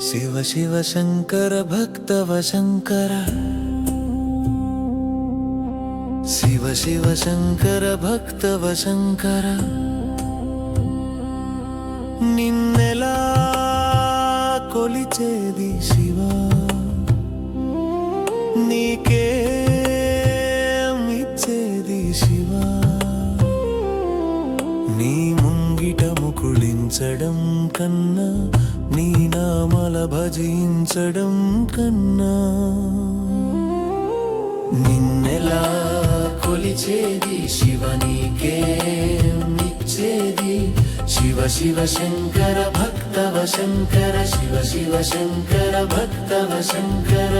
శివ శివ శంకర భక్తవ శంకర. శివ శివ శంకర భక్తవ శంకర. నిన్నెలా కొలిచేది శివ? నీకే ఇచ్చేది శివ? నీ ముందు ముంగిట కుళించడం కన్నా నీ నామల భజించడం కన్నా. నిన్నెలా కొలిచేది శివనికే నిచ్చేది శివ శివ శంకర భక్తవ శంకర శివ శివ శంకర భక్తవ శంకర.